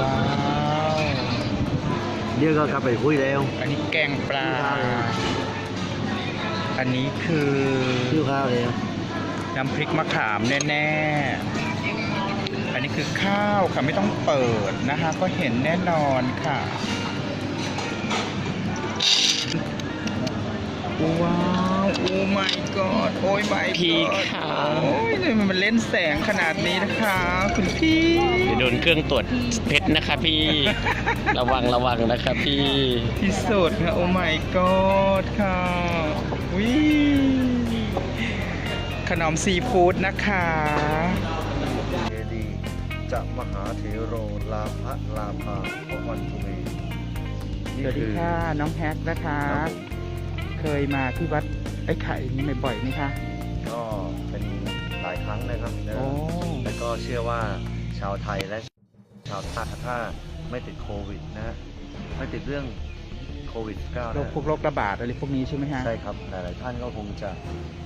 ว้าวเดี๋ยวก็กลับไปคุยแล้ว อันนี้แกงปลา อันนี้คือชื่อข้าวเลยน้ำพริกมะขามแน่ๆ อันนี้คือข้าวค่ะไม่ต้องเปิดนะคะ ก็เห็นแน่นอนค่ะ ว้าวโอ้ my god โอ้ย my god พี่ค่ะ โอ้ยทำไมมันเล่นแสงขนาดนี้นะคะ คุณพี่ เดี๋ยวโดนเครื่องตรวจเพชรนะคะพี่ ระวังระวังนะคะพี่ ที่สุดค่ะโอ้ my god ค่ะวิขนมซีฟู้ดนะคะ เจดีจะมหาเถโรลาภลาภาพระวันทุเมสวัสดีค่ะ น้องแฮกนะคะ ครับผม เคยมาที่วัดไอ้ไข่นี้บ่อยๆไหมคะ ก็เป็นหลายครั้งนะครับแล้วโอ้ แล้วก็เชื่อว่าชาวไทยและชาวต่างถ้าไม่ติดโควิดนะฮะไม่ติดเรื่องโควิด -19 โรคนะพวกโรคระบาดอะไรพวกนี้ใช่ไหมฮะ ใช่ครับหลายๆท่านก็คงจะ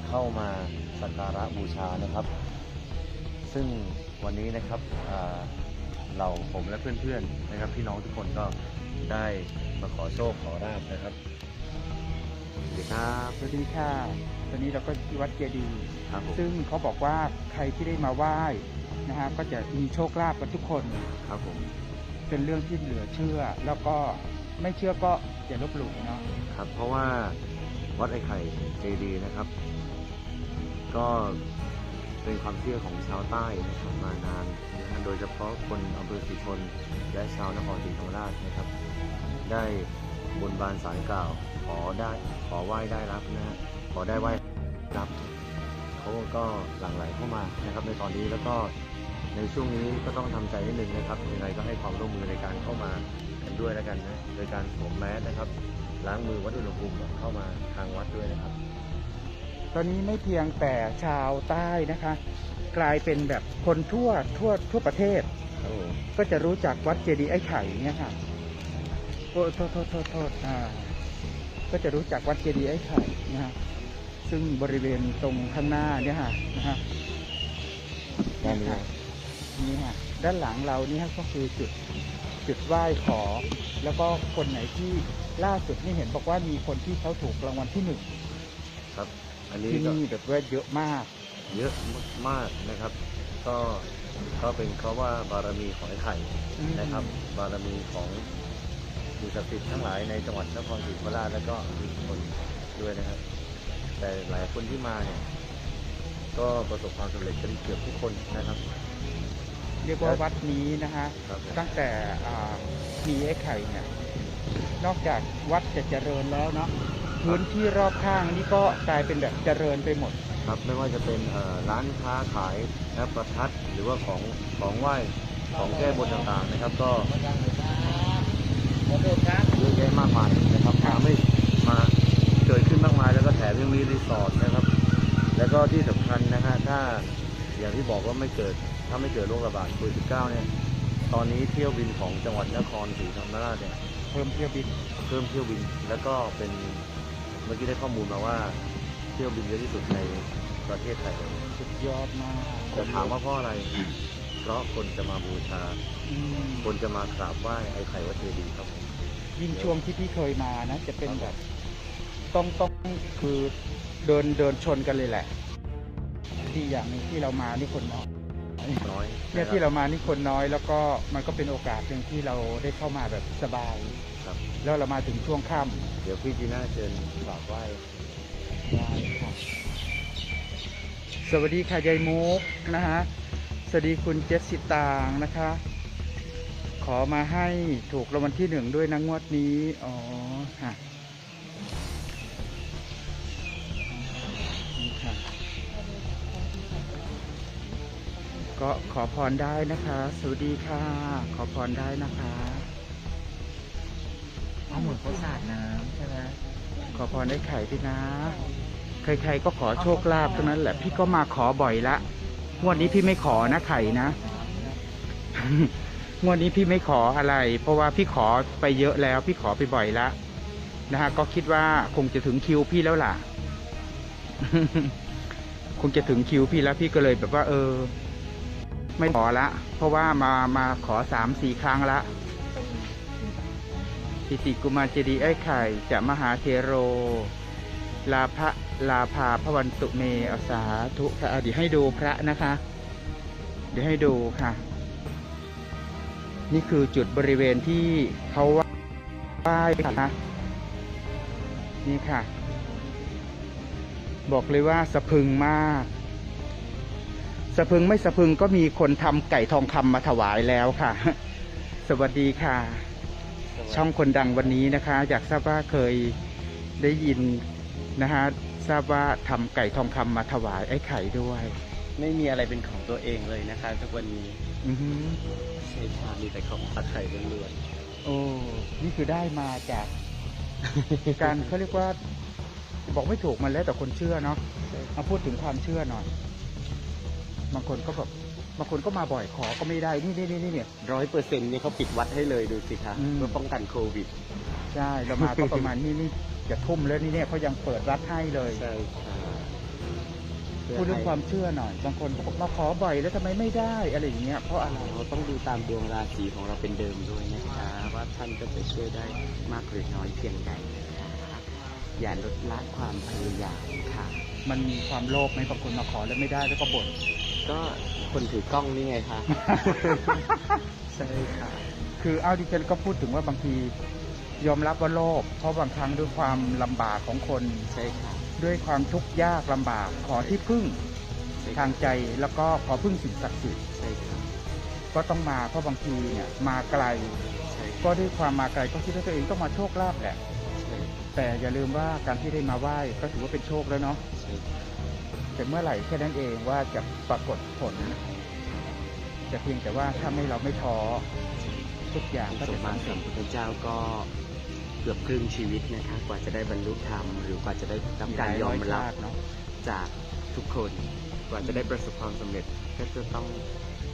เข้ามาสักการะบูชานะครับ ซึ่งวันนี้นะครับอ่าเราผมและเพื่อนๆนะครับพี่น้องทุกคนก็ได้มาขอโชคขอราบนะครับ สวัสดีครับสวัสดีค่ะ ตอนนี้เราก็ที่วัดเจดีย์ครับผมซึ่งเขาบอกว่าใครที่ได้มาไหว้นะฮะก็จะมีโชคลาภกันทุกคน ครับผมเป็นเรื่องที่เหลือเชื่อ แล้วก็ไม่เชื่อก็อย่าลบหลู่เนาะครับ เพราะว่าวัดไอ้ไข่เจดีย์นะครับ ก็เป็นความเชื่อของชาวใต้นะครับมานานนะฮะโดยเฉพาะคนอำเภอศรีชนและชาวนครศรีธรรมราชนะครับ ได้บนบานสารกล่าวข อได้ขอไหว้ได้รับนะฮะขอได้ไหว้รับเขาก็หลั่งไหลเข้ามานะครับ ในตอนนี้แล้วก็ในช่วงนี้ก็ต้องทำใจนิดนึงนะครับยังไงก็ให้ความร่วมมือในการเข้ามากันด้วยแล้วกันนะโดยการสวมแมสนะครับ ล้างมือวัดอุณหภูมิก่อนเข้ามาทางวัดด้วยนะครับ ตอนนี้ไม่เพียงแต่ชาวใต้นะคะ กลายเป็นแบบคนทั่วทั่วทั่วประเทศครับผมก็จะรู้จักวัดเจดีย์ไอ้ไข่เนี่ยค่ะโอ้โทษโทษโทษโทษอ่า ก็จะรู้จักวัดเจดีย์ไอ้ไข่นะฮะซึ่งบริเวณตรงข้างหน้าเนี่ยค่ะนะฮะด้านนี้ค่ะนี่ค่ะด้านหลังเรานี่ฮะก็คือจุดจุดไหว้ขอ แล้วก็คนไหนที่ล่าสุดนี่เห็นบอกว่ามีคนที่เขาถูกรางวัลที่หนึ่งครับ อันนี้ที่ก็นี่แบบว่าเยอะมาก เยอะมากๆนะครับ ก็ก็เป็นเพราะว่าบารมีของไอ้ไข่อืมนะครับ บารมีของ สิ่งศักดิ์สิทธิ์ทั้งหลายในจังหวัดนครศรีธรรมราชแล้วก็มีคนด้วยนะครับ แต่หลายคนที่มาเนี่ยก็ประสบความสำเร็จกันเกือบทุกคนนะครับ เรียกว่าวัดนี้นะคะครับผมตั้งแต่อ่ามีไอ้ไข่เนี่ยนอกจากวัดจะเจริญแล้วเนาะพื้นที่รอบข้างนี่ก็กลายเป็นแบบเจริญไปหมด ครับไม่ว่าจะเป็นเอ่อร้านค้าขายนะประทัดหรือว่าของของไหว้ของแก้บนต่างๆนะครับ ก็ เยอะแยะมากมายนะครับมาไม่มาเกิดขึ้นมากมายแล้วก็แถมยังมีรีสอร์ทนะครับ แล้วก็ที่สำคัญนะฮะถ้าอย่างที่บอกว่าไม่เกิดถ้าไม่เกิดโรคระบาดโควิด19เนี่ยตอนนี้เที่ยวบินของจังหวัดนครศรีธรรมราชเนี่ยเพิ่มเที่ยวบินเพิ่มเที่ยวบินแล้วก็เป็นเมื่อกี้ได้ข้อมูลมาว่าเที่ยวบินเยอะที่สุดในประเทศไทยเลยสุดยอดมากจะถามว่าเพราะอะไร เพราะคนจะมาบูชาอืมคนจะมากราบไหว้ไอ้ไข่วัดเจดีย์ครับผม ยิ่งช่วงที่พี่เคยมานะ จะเป็นแบบ ต้องต้องคือเดินเดินชนกันเลยแหละ ที่อย่างหนึงที่เรามานี่คนน้อยน้อยเนี่ยะคบที่เรามานี่คนน้อย แล้วก็มันก็เป็นโอกาสหนึ่งที่เราได้เข้ามาแบบสบาย ครับ แล้วเรามาถึงช่วงค่ำเดี๋ยวพี่จีน่าเชิญกราบไหว้ได้ค่ะสวัสดีค่ะยายมุกนะฮะสวัสดีคุณเจสสิตางนะคะข อมาให้ถูกรางวัลที่หนึ่งด้วยนะงวดนี้ อ๋อฮะนี่ค่ะ ก็ขอพรได้นะคะ สวัสดีค่ะ ขอพรได้นะคะเอาเหมือนเขาสาดน้ำใช่ไหมขอพรได้ไข่ด้วยนะ ใครๆก็ขอโชคลาภทั้งนั้นแหละ พี่ก็มาขอบ่อยละ งวดนี้พี่ไม่ขอนะไข่นะ งวดนี้พี่ไม่ขออะไร เพราะว่าพี่ขอไปเยอะแล้ว พี่ขอไปบ่อยละนะฮะก็คิดว่าคงจะถึงคิวพี่แล้วล่ะ คงจะถึงคิวพี่แล้วพี่ก็เลยแบบว่า เออ ไม่ขอละ เพราะว่ามามาขอสามสี่ครั้งละปิติกุมารเจดีย์ไอ้ไข่ จะมหาเทโร ลาภะลาภาพระวันตุเมอสาธุค่ะเดี๋ยวให้ดูพระนะคะ เดี๋ยวให้ดูค่ะ นี่คือจุดบริเวณที่เขาไหว้ค่ะนะนี่ค่ะ บอกเลยว่าสะพรึงมาก สะพรึงไม่สะพรึงก็มีคนทำไก่ทองคำมาถวายแล้วค่ะ สวัสดีค่ะ ช่องคนดังวันนี้นะคะ อยากทราบว่าเคยได้ยินนะฮะทราบว่าทำไก่ทองคำมาถวายไอ้ไข่ด้วย ไม่มีอะไรเป็นของตัวเองเลยนะคะทุกวันนี้ อือหือใช่ค่ะมีแต่ของพัดไข่ล้วนโอ้นี่คือได้มาจาก การเขาเรียกว่า บอกไม่ถูกมันแล้วแต่คนเชื่อเนาะมาพูดถึงความเชื่อหน่อยบางคนก็แบบบางคนก็มาบ่อยขอก็ไม่ได้นี่นี่นี่นี่เนี่ย ร้อยเปอร์เซ็นต์นี่เขาปิดวัดให้เลยดูสิคะอืม เพื่อป้องกันโควิดใช่เรามาก็ประมาณนี้นี่จะทุ่มแล้วนี่เนี่ยเขายังเปิดรับให้เลย ใช่ค่ะ พูดเรื่องความเชื่อหน่อย บางคนก็บอกมาขอบ่อยแล้วทำไมไม่ได้อะไรอย่างเงี้ยเพราะอะไรเราต้องดูตามดวงราศีของเราเป็นเดิมด้วยนะคะว่าท่านก็จะช่วยได้มากหรือน้อยเพียงใดนะคะอย่าลดละความพยายามค่ะ มันมีความโลภไหมบางคนมาขอแล้วไม่ได้แล้วก็บ่นก็คนถือกล้องนี่ไงคะใช่ค่ะคือเอาดิฉันก็พูดถึงว่าบางทียอมรับว่าโลภเพราะบางครั้งด้วยความลำบากของคนใช่ค่ะ ด้วยความทุกข์ยากลำบาก ขอที่พึ่งใช่ทางใจแล้วก็ขอพึ่งสิ่งศักดิ์สิทธิ์ใช่ค่ะก็ต้องมาเพราะบางทีเนี่ยมาไกล ใช่ก็ด้วยความมาไกลก็คิดว่าตัวเองต้องมาโชคลาภแหละ ใช่แต่อย่าลืมว่าการที่ได้มาไหว้ก็ถือว่าเป็นโชคแล้วเนาะใช่แต่เมื่อไหร่แค่นั้นเองว่าจะปรากฏผลแต่เพียงแต่ว่าถ้าไม่เราไม่ท้อทุกอย่างก็สจะมมาสำสัเร็มจพุทธเจ้าก็เกือบครึ่งชีวิตนะคะ กว่าจะได้บรรลุธรรม หรือกว่าจะได้รับการยอมรับเนาะจากทุกคน กว่าจะได้ประสบความสำเร็จก็จะต้อง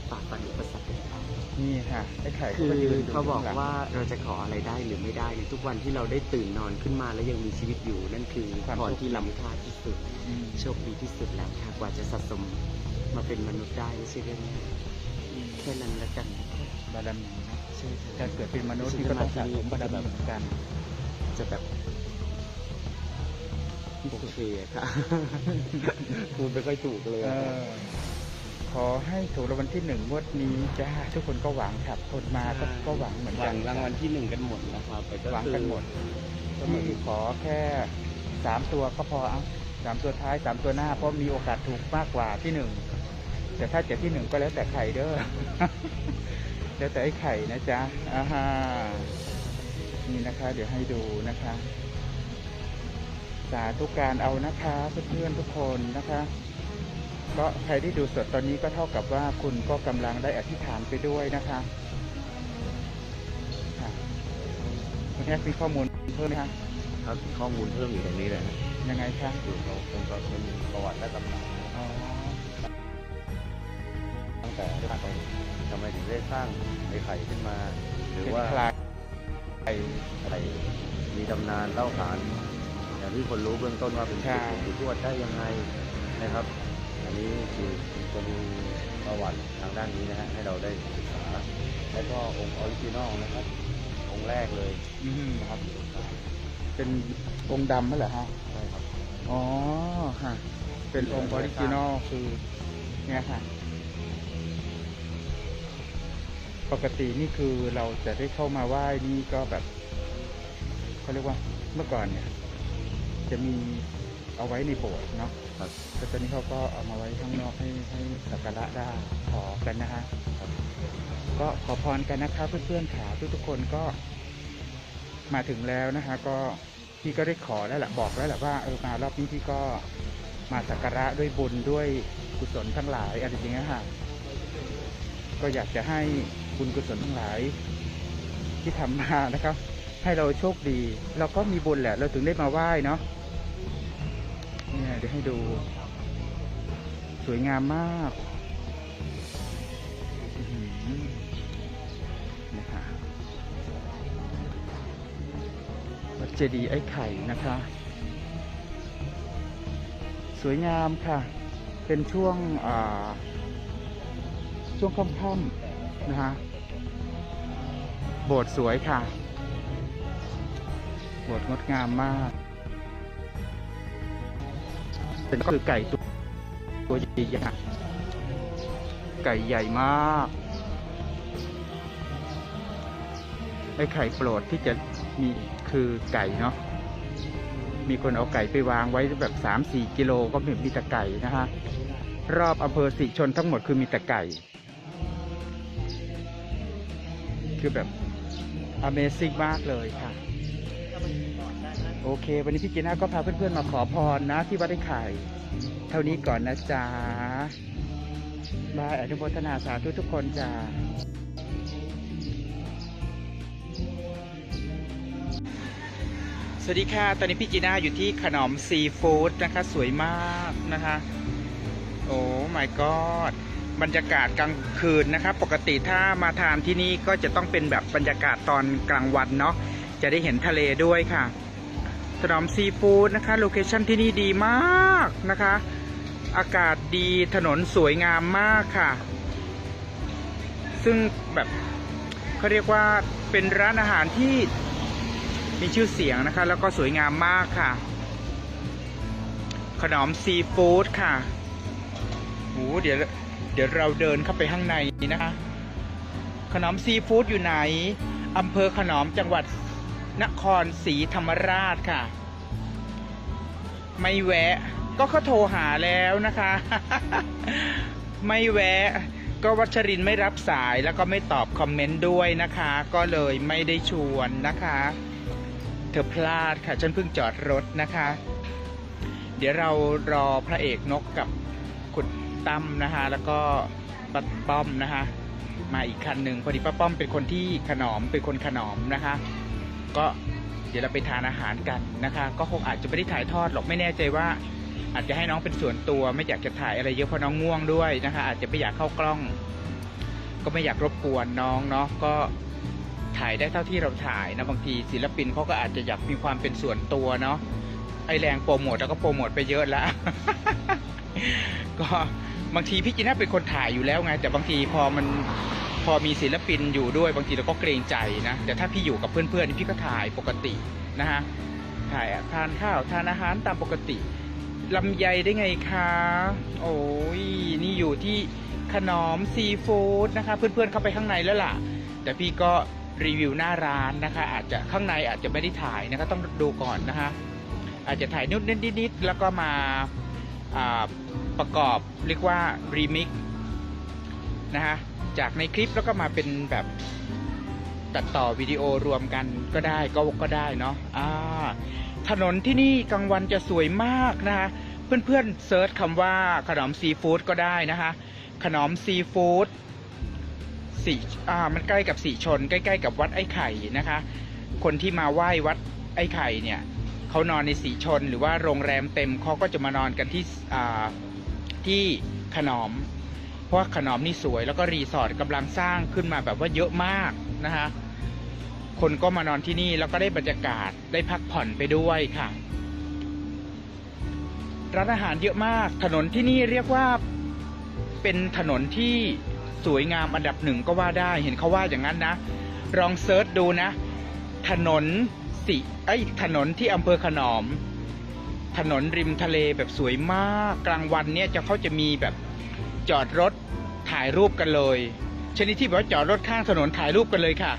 ฝ่าฟันอุปสรรคต่างนี่ค่ะไอ้ไข่ๆเขาคือก็ยืนยู่เขาบอกข้งหลังว่าเราจะขออะไรได้หรือไม่ได้ในทุกวันที่เราได้ตื่นนอนขึ้นมาแล้วยังมีชีวิตอยู่ นั่นคือความพรสุขที่ล้ำค่าที่สุดอืมโชคดีที่สุดแล้วค่ะกว่าจะสะสมมาเป็นมนุษย์ได้ไม่ใช่เรื่องง่ายแค่นั้นแล้วกันบารมีนะใช่ค่ะการเกิดเป็นมนุษย์นี่ก็ต้องสะสมบารมีเหมือนกัน จะแบบโอเคอะค่ะพูดไม่ค่อยถูกเลยเออะอขอให้ถูกรางวัลที่หนึ่งงวดนี้จ้าทุกคนก็หวังครับคนมาก็ก็หวังเหมือนหกัวันงรางวัลที่หนึ่งกันหมดนะครับแต่ก็หวังกันหมดก็เหมือนที่ขอแค่สามตัวก็พอเอาสามตัวท้ายสามตัวหน้าเพราะมีโอกาสถูกมากกว่าที่หนึ่งแต่ถ้าจะที่หนึ่งก็แล้วแต่ไข่เด้อ แล้วแต่ไอ้ไข่นะจ๊ะอ่าฮะ นี่นะคะ เดี๋ยวให้ดูนะคะ สาธุการเอานะคะเพื่อนๆทุกคนนะคะ ก็ใครที่ดูสดตอนนี้ก็เท่ากับว่าคุณก็กำลังได้อธิษฐานไปด้วยนะคะค่ะคุณแอฟมีข้อมูลเพิ่มไหมคะครับข้อมูลเพิ่มอยู่ตรงนี้เลยนะยังไงคะอยู่ตรงเป็นก็เป็นประวัติและตำนานอ๋อตั้งแต่ทำไมถึงได้สร้างไอ้ไข่ขึ้นมา หรือเป็นว่าคลาย ไออะไรมีตำนานเล่าขานอย่างที่คนรู้เบื้องต้นว่าเป็นใช่ปู่ทวดได้ยังไงนะครับ อันนี้คือจะมีประวัติทางด้านนี้นะฮะให้เราได้ศึกษา แล้วก็องค์ออริจินอลนะครับ องค์แรกเลยอืมนะครับเป็นองค์ดำนั่นเหรอฮะใช่ครับ อ๋อฮะเป็นองค์ออริจินอลคือเนี่ยค่ะ ปกตินี่คือเราจะได้เข้ามาไหว้นี่ก็แบบเขาเรียกว่าเมื่อก่อนเนี่ย จะมีเอาไว้ในโบสถ์เนาะครับแต่ตอนนี้เขาก็เอามาไว้ข้างนอกให้ให้สักการะได้ขอกันนะฮะก็ขอพรกันนะคะเพื่อนๆขาทุกๆคนก็มาถึงแล้วนะคะ ก็พี่ก็ได้ขอแล้วแหละบอกแล้วแหละว่าเออมารอบนี้พี่ก็มาสักการะด้วยบุญด้วยกุศลทั้งหลายอะไรอย่างเงี้ยค่ะก็อยากจะให้ บุญกุศลทั้งหลาย ที่ทำมานะครับ ให้เราโชคดี เราก็มีบุญแหละ เราถึงได้มาไหว้เนาะเนี่ยเดี๋ยวให้ดู สวยงามมากนะคะวัดเจดีย์ไอ้ไข่นะคะ สวยงามค่ะ เป็นช่วงอ่าช่วงค่ำๆ นะฮะโบสถ์สวยค่ะ โบสถ์งดงามมากเป็นก็คือไก่ตัวตัวใหญ่ไก่ใหญ่มากไอ้ไข่โปรดที่จะมีคือไก่เนาะ มีคนเอาไก่ไปวางไว้แบบสามสี่กิโลก็มีมีแต่ไก่นะฮะ รอบอำเภอสิชนทั้งหมดคือมีแต่ไก่ คือแบบ Amazing มากเลยค่ะ โอเค วันนี้พี่จีน่าก็พาเพื่อนๆมาขอพรนะ ที่วัดไอ้ไข่ เท่านี้ก่อนนะจ๊ะบายอนุโมทนาสาธุทุกคนจ้าสวัสดีค่ะ ตอนนี้พี่จีน่าอยู่ที่ขนมซีฟู้ดนะคะ สวยมากนะคะ โอ้ my god บรรยากาศกลางคืนนะคะปกติถ้ามาทานที่นี่ก็จะต้องเป็นแบบบรรยากาศตอนกลางวันเนาะจะได้เห็นทะเลด้วยค่ะขนมซีฟู้ดนะคะโลเคชั่นที่นี่ดีมากนะคะ อากาศดีถนนสวยงามมากค่ะ ซึ่งแบบเขาเรียกว่าเป็นร้านอาหารที่มีชื่อเสียงนะคะ แล้วก็สวยงามมากค่ะ ขนมซีฟู้ดค่ะโอ้เดี๋ยว เดี๋ยวเราเดินเข้าไปข้างในนะคะ ขนมซีฟู้ดอยู่ไหนอำเภอขนอมจังหวัดนครศรีธรรมราชค่ะ ไม่แวะ ก็เขาโทรหาแล้วนะคะ ไม่แวะ ก็วัชรินไม่รับสายแล้วก็ไม่ตอบคอมเมนต์ด้วยนะคะ ก็เลยไม่ได้ชวนนะคะ เธอพลาดค่ะ ฉันเพิ่งจอดรถนะคะ เดี๋ยวเรารอพระเอกนกกับ ตั้มนะคะ แล้วก็ป้าป้อมนะคะ มาอีกคันหนึ่งพอดีป้าป้อมเป็นคนที่ขนอมเป็นคนขนอมนะคะ ก็เดี๋ยวเราไปทานอาหารกันนะคะ ก็คงอาจจะไม่ได้ถ่ายทอดหรอกไม่แน่ใจว่าอาจจะให้น้องเป็นส่วนตัว ไม่อยากจะถ่ายอะไรเยอะเพราะน้องง่วงด้วยนะคะ อาจจะไม่อยากเข้ากล้อง ก็ไม่อยากรบกวนน้องเนาะก็ถ่ายได้เท่าที่เราถ่ายนะบางทีศิลปินเขาก็อาจจะอยากมีความเป็นส่วนตัวเนาะไอแรงโปรโมทแล้วก็โปรโมทไปเยอะแล้ว ก็ บางทีพี่จีน่าเป็นคนถ่ายอยู่แล้วไง แต่บางทีพอมันพอมีศิลปินอยู่ด้วยบางทีเราก็เกรงใจนะแต่ถ้าพี่อยู่กับเพื่อนๆนี่พี่ก็ถ่ายปกตินะฮะถ่ายทานข้าวทานอาหารตามปกติลำไยได้ไงคะโอ้ยนี่อยู่ที่ขนมซีฟู้ดนะคะ เพื่อนๆเข้าไปข้างในแล้วล่ะ แต่พี่ก็รีวิวหน้าร้านนะคะ อาจจะข้างในอาจจะไม่ได้ถ่ายนะคะต้องดูก่อนนะคะอาจจะถ่ายนิดนิดนิดๆแล้วก็มา ประกอบเรียกว่ารีมิกนะฮะจากในคลิปแล้วก็มาเป็นแบบตัดต่อวิดีโอรวมกันก็ได้ก็ก็ได้เนาะอ่าถนนที่นี่กลางวันจะสวยมากนะคะเพื่อนๆเซิร์ชคำว่าขนมซีฟู้ดก็ได้นะคะขนมซีฟู้ดสีอ่ามันใกล้กับสีชน ใกล้ ๆ กับวัดไอ้ไข่นะคะ คนที่มาไหว้วัดไอ้ไข่เนี่ย เขานอนในสีชนหรือว่าโรงแรมเต็มเขาก็จะมานอนกันที่ที่ขนอม เพราะว่าขนอมนี่สวย แล้วก็รีสอร์ทกำลังสร้างขึ้นมาแบบว่าเยอะมากนะคะคนก็มานอนที่นี่แล้วก็ได้บรรยากาศได้พักผ่อนไปด้วยค่ะ ร้านอาหารเยอะมากถนนที่นี่เรียกว่าเป็นถนนที่สวยงามอันดับหนึ่งก็ว่าได้เห็นเขาว่าอย่างนั้นนะลองเซิร์ชดูนะ ถนน สิไอยถนนที่อำเภอขนอม ถนนริมทะเลแบบสวยมากกลางวันเนี่ยจะเขาจะมีแบบจอดรถถ่ายรูปกันเลย ชนิดที่แบบว่าจอดรถข้างถนนถ่ายรูปกันเลยค่ะ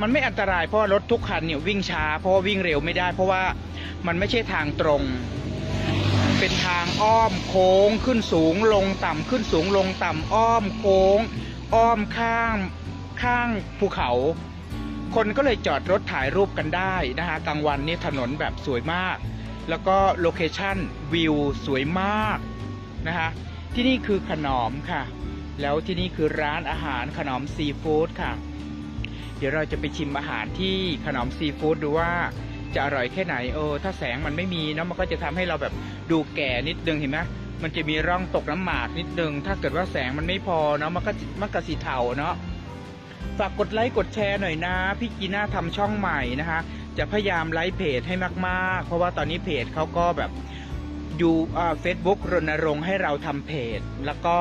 มันไม่อันตรายเพราะรถทุกคันเนี่ยวิ่งช้า เพราะว่าวิ่งเร็วไม่ได้ เพราะว่ามันไม่ใช่ทางตรง เป็นทางอ้อมโค้งขึ้นสูงลงต่ำขึ้นสูงลงต่ำอ้อมโค้ง อ้อมข้างข้างภูเขา คนก็เลยจอดรถถ่ายรูปกันได้นะคะกลางวันนี่ถนนแบบสวยมาก แล้วก็โลเคชั่นวิวสวยมากนะคะที่นี่คือขนอมค่ะ แล้วที่นี่คือร้านอาหารขนอมซีฟู้ดค่ะ เดี๋ยวเราจะไปชิมอาหารที่ขนอมซีฟู้ดดูว่าจะอร่อยแค่ไหนเออถ้าแสงมันไม่มีเนาะมันก็จะทำให้เราแบบดูแก่นิดนึงเห็นไหมมันจะมีร่องตกน้ำหมากนิดนึง ถ้าเกิดว่าแสงมันไม่พอเนาะมันก็มันก็สีเทาเนาะ ฝากกดไลค์กดแชร์หน่อยนะ พี่กีน่าทำช่องใหม่นะคะ จะพยายามไลค์เพจให้มากๆ เพราะว่าตอนนี้เพจเขาก็แบบยูเฟซบุ๊กรณรงค์ให้เราทำเพจ แล้วก็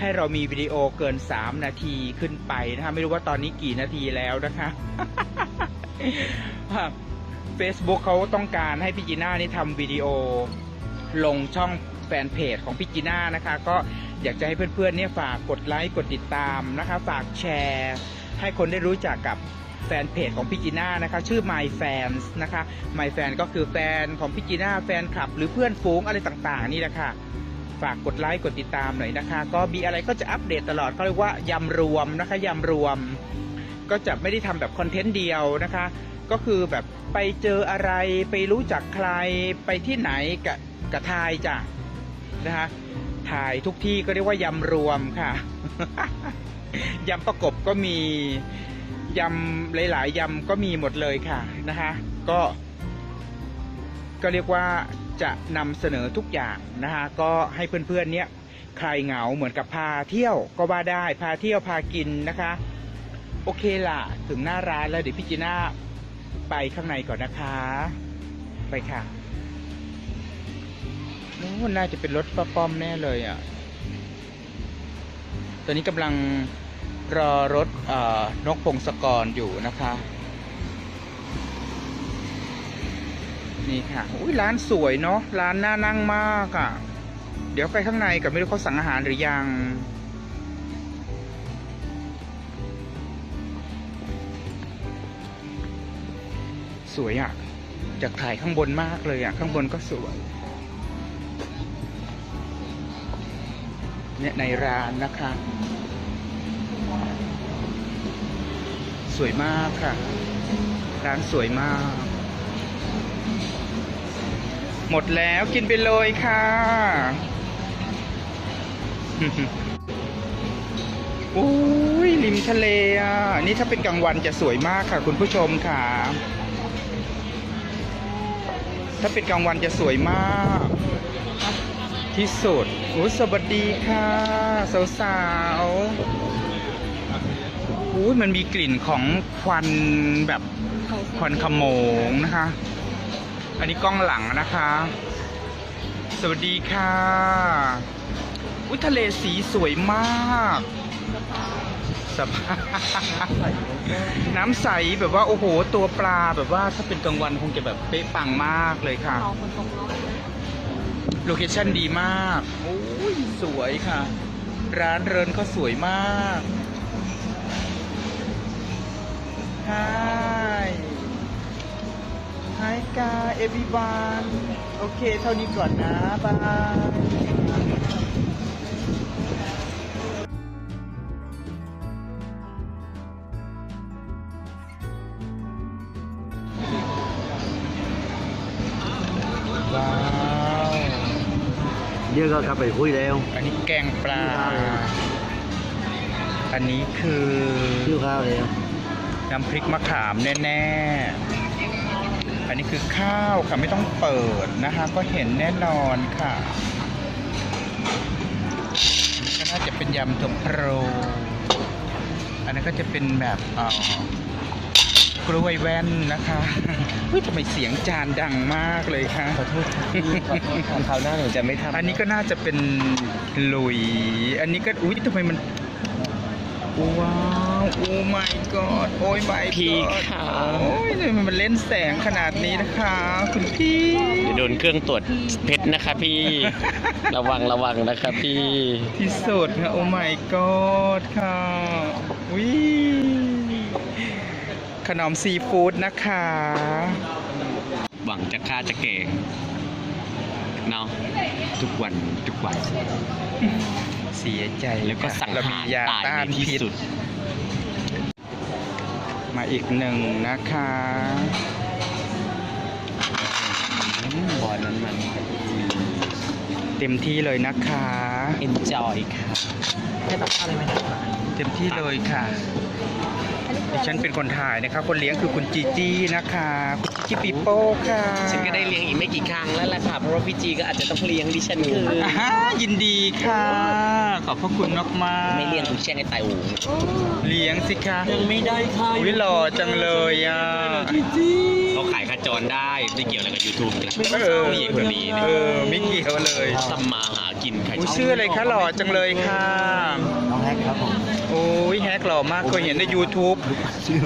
ให้เรามีวิดีโอเกิน 3 นาทีขึ้นไปนะคะไม่รู้ว่าตอนนี้กี่นาทีแล้วนะคะ Facebook เขาต้องการให้พี่จีน่านี่ทำวิดีโอลงช่องแฟนเพจของพี่จีน่านะคะ ก็อยากจะให้เพื่อนๆเนี่ยฝากกดไลค์กดติดตามนะคะ ฝากแชร์ ให้คนได้รู้จักกับแฟนเพจของพี่จีน่านะคะชื่อ My Fans นะคะ My Fan ก็คือแฟนของพี่จีน่าแฟนคลับ หรือเพื่อนฝูงอะไรต่างๆ นี่แหละค่ะฝากกดไลค์กดติดตามหน่อยนะคะ ก็มีอะไรก็จะอัปเดตตลอดเขาเรียกว่ายำรวมนะคะยำรวม ก็จะไม่ได้ทำแบบคอนเทนต์เดียวนะคะ ก็คือแบบไปเจออะไรไปรู้จักใครไปที่ไหนกับกับทายจ้ะนะคะถ่ายทุกที่ก็เรียกว่ายำรวมค่ะ ยำประกบก็มียำหลายๆยำก็มีหมดเลยค่ะนะคะก็ ก็เรียกว่าจะนำเสนอทุกอย่างนะคะก็ให้เพื่อนๆเนี้ยใคลายเหงาเหมือนกับพาเที่ยวก็ว่าได้พาเที่ยวพากินนะคะ โอเคล่ะ ถึงหน้าร้านแล้วเดี๋ยวพี่จีน่าไปข้างในก่อนนะคะ ไปค่ะโอ้น่าจะเป็นรถป้าป้อมแน่เลยอะ ตอนนี้กำลัง รอรถอนกพงศกรอยู่นะคะ นี่ค่ะอุ้ยร้านสวยเนาะร้านน่านั่งมากอะ่ะ เดี๋ยวไปข้างในกับไม่รู้เขาสั่งอาหารหรือยัง สวยอะ่ะจากถ่ายข้างบนมากเลยอะ่ะ ข้างบนก็สวย เนี่ยในร้านนะคะ สวยมากค่ะ ร้านสวยมาก หมดแล้วกินไปเลยค่ะอุ้ยริมทะเลอะ นี่ถ้าเป็นกลางวันจะสวยมากค่ะ คุณผู้ชมค่ะ ถ้าเป็นกลางวันจะสวยมาก ที่สุดอุ้ยสวัสดีค่ะ สาวๆ อุ้ยมันมีกลิ่นของควันแบบควันขโมงนะคะ อันนี้กล้องหลังนะคะ สวัสดีค่ะอุ้ยทะเลสีสวยมากสภาพน้ำใสแบบว่าโอ้โห ตัวปลาแบบว่าถ้าเป็นกลางวันคงจะแบบเป๊ะปังมากเลยค่ะโลเคชั่นดีมาก โอ้ย สวยค่ะ ร้านเรินก็สวยมาก ฮายฮายกาเอวิบานโอเค เท่านี้ก่อนนะบายว้าวเยอะก็กลับไปคุยแล้ว อันนี้แกงปลาข้าวเลยอันนี้คือหิวข้าวแล้ว น้ำพริกมะขามแน่ๆ อันนี้คือข้าวค่ะไม่ต้องเปิดนะคะ ก็เห็นแน่นอนค่ะก็น่าจะเป็นยำถั่วโปรอันนั้นก็จะเป็นแบบเอ่อกล้วยแว่นนะคะเฮ้ยทำไมเสียงจานดังมากเลยคะขอโทษครับพี่ขอโทษคราวหน้าหนูจะไม่ทำอันนี้ก็น่าจะเป็นหลุย อันนี้ก็อุ้ยทำไมมันว้าว โอ้ my god โอ้ย my พี่ god ค่ะ โอ้ยทำไมมันเล่นแสงขนาดนี้นะคะ คุณพี่ เดี๋ยวโดนเครื่องตรวจเพชรนะคะพี่ ระวังระวังนะคะพี่ ที่สุดค่ะโอ้ my god ค่ะวิขนมซีฟู้ดนะคะ หวังจะฆ่าจะเก่งเนาะทุกวันทุกวัน เสียใจแล้วก็สั่งเราหามีรยาตายต้านในที่พิษ สุดมา อีกหนึ่งนะคะบอลนั้นมันเต็มที่เลยนะคะเอนจอยค่ะให้ตักข้าวเลยไหมเต็มที่เลยค่ะ ดิฉันเป็นคนถ่ายนะคะ คนเลี้ยงคือคุณจีจี้นะคะ คุณคิปปิโป้ค่ะฉันก็ได้เลี้ยงอีกไม่กี่ครั้งแล้วล่ะค่ะ เพราะว่าพี่จีก็อาจจะต้องเลี้ยงดิฉันคืนอ่าฮะยินดีค่ะ ขอบพระคุณมากมากๆไม่เลี้ยงคุณแช่งในไตอูเลี้ยงสิคะยังไม่ได้ค่ะอุ้ยหล่อจังเลยอะ เขาขายขจรได้ไม่เกี่ยวอะไรกับยูทูบเลยเออผู้หญิงคนนี้เออไม่เกี่ยวเลยทำมาหากินใครอุ้ยชื่ออะไรคะหล่อจังเลยค่ะ น้องแฮกครับผมโอ้ยแฮกหล่อมากเคยเห็นใน YouTube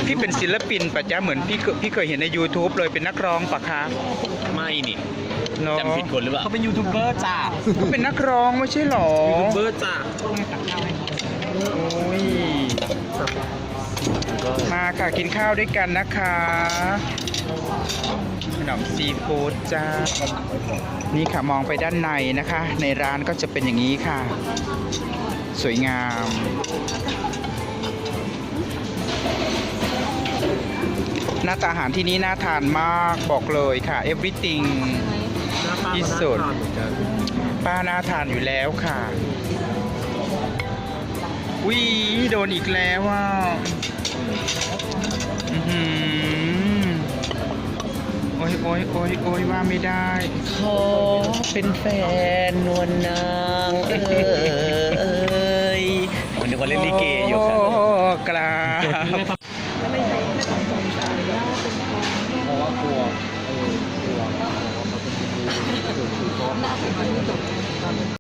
พี่เป็นศิลปินปะจ๊ะเหมือนพี่เคพี่เคยเห็นใน YouTube เลยเป็นนักร้องปะคะไม่นี่เนาะจำผิดคนหรือเปล่าเขาเป็นยูทูบเบอร์จ้าเขาเป็นนักร้องไม่ใช่หรอยูทูบเบอร์จ้าโอ้ยมาค่ะกินข้าวด้วยกันนะคะขนมซีฟู้ดจ้า นี่ค่ะมองไปด้านในนะคะ ในร้านก็จะเป็นอย่างนี้ค่ะ สวยงาม หน้าตาอาหารที่นี่น่าทานมากบอกเลยค่ะ everything ที่สุดป้าน่าทานอยู่แล้วค่ะวิโดนอีกแล้วอะอื้อหือโอ้ยโอ้ยโอ้ยโอ้ยว่าไม่ได้ขอเป็นแฟนนวลนางเอ้ยวั นนี้วันเล่นลิเกอยู่ครับโอ้กราบ